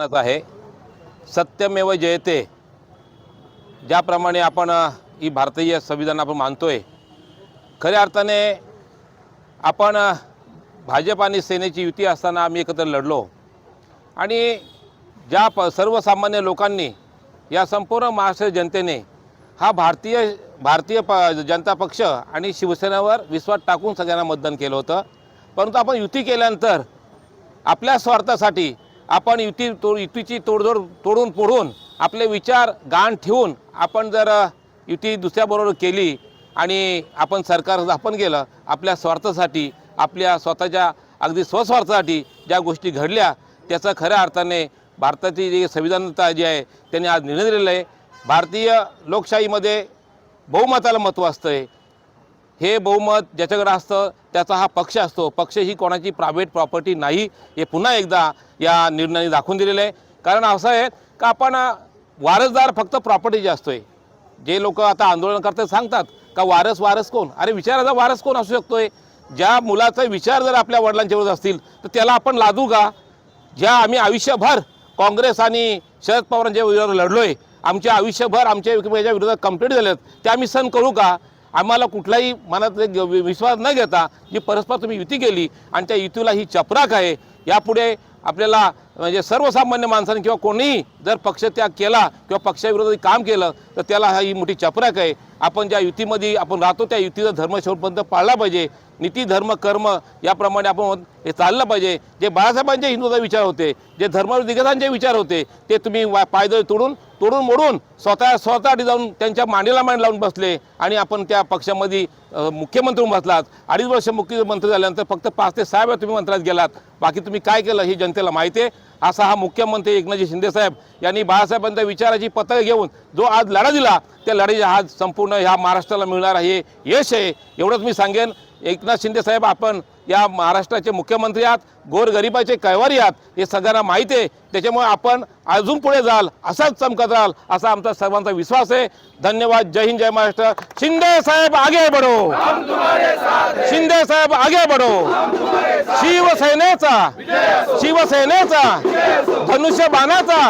आहे. सत्यमेव जयते. ज्याप्रमाणे आपण ही भारतीय संविधान आपण मानतोय खऱ्या अर्थाने आपण भाजप आणि सेनेची युती असताना आम्ही एकत्र लढलो. आणि ज्या प सर्वसामान्य लोकांनी या संपूर्ण महाराष्ट्र जनतेने हा भारतीय भारतीय प जनता पक्ष आणि शिवसेनेवर विश्वास टाकून सगळ्यांना मतदान केलं होतं. परंतु आपण युती केल्यानंतर आपल्या स्वार्थासाठी आपण युती तो युतीची तोडजोड तोडून फोडून आपले विचार गाण ठेवून आपण जर युती दुसऱ्याबरोबर केली आणि आपण सरकार स्थापन केलं आपल्या स्वार्थासाठी आपल्या स्वतःच्या अगदी स्वस्वार्थासाठी ज्या गोष्टी घडल्या त्याचा खऱ्या अर्थाने भारताची जी संविधानता जी आहे त्यांनी आज निर्णय दिलेला आहे. भारतीय लोकशाहीमध्ये बहुमताला महत्त्व असतं आहे हे बहुमत ज्याच्याकडे असतं त्याचा हा पक्ष असतो. पक्ष ही कोणाची प्रायव्हेट प्रॉपर्टी नाही हे पुन्हा एकदा या निर्णयाने दाखवून दिलेलं आहे. कारण असं आहे का आपण वारसदार फक्त प्रॉपर्टीचे आहे जे लोक आता आंदोलन करतात सांगतात का वारस वारस कोण? अरे विचाराचा वारस कोण असू शकतोय? ज्या मुलाचा विचार जर आपल्या वडिलांच्यावर असतील तर त्याला आपण लादू का? ज्या आम्ही आयुष्यभर काँग्रेस आणि शरद पवारांच्या विरोधात आहे आमच्या आयुष्यभर आमच्या एकमेकांच्या विरोधात कंप्लीट झाल्यात ते आम्ही सण करू का? आम्हाला कुठलाही मनात विश्वास न घेता जी परस्पर तुम्ही युती केली आणि त्या युतीला ही चपराक आहे. यापुढे आपल्याला म्हणजे सर्वसामान्य माणसाने किंवा कोणीही जर पक्षत्याग केला किंवा पक्षाविरोधात काम केलं तर त्याला हा ही मोठी चपराक आहे. आपण ज्या युतीमध्ये आपण राहतो त्या युतीचा धर्म शेवटपर्यंत पाळला पाहिजे. नीती धर्म कर्म याप्रमाणे आपण हे चाललं पाहिजे. जे बाळासाहेबांचे हिंदूचा विचार होते जे धर्मदिगजांचे विचार होते ते तुम्ही वा पायदळ तोडून तोडून मोडून स्वतः स्वतःसाठी जाऊन त्यांच्या मांडीला मांड लावून बसले आणि आपण त्या पक्षामध्ये मुख्यमंत्री होऊन बसलात. अडीच वर्ष मुख्यमंत्री झाल्यानंतर फक्त पाच ते सहा वेळा तुम्ही मंत्रात गेलात. बाकी तुम्ही काय केलं हे जनतेला माहिती आहे. असा हा मुख्यमंत्री एकनाथजी शिंदेसाहेब यांनी बाळासाहेबांच्या विचाराची पत्र घेऊन जो आज लढा दिला त्या लढाईचा आज संपूर्ण ह्या महाराष्ट्राला मिळणार हे यश आहे एवढंच मी सांगेन. एकनाथ शिंदे साहेब आपण या महाराष्ट्राचे मुख्यमंत्री आहात गोरगरिबाचे कैवारी आहात हे सगळ्यांना माहिती आहे. त्याच्यामुळे आपण अजून पुढे जाल असाच चमकत राहाल असा आमचा सर्वांचा विश्वास आहे. धन्यवाद जय हिंद जय महाराष्ट्र. शिंदे साहेब आगे बढो. शिंदे साहेब आगे बढो. शिवसेनेचा शिवसेनेचा धनुष्य बाणाचा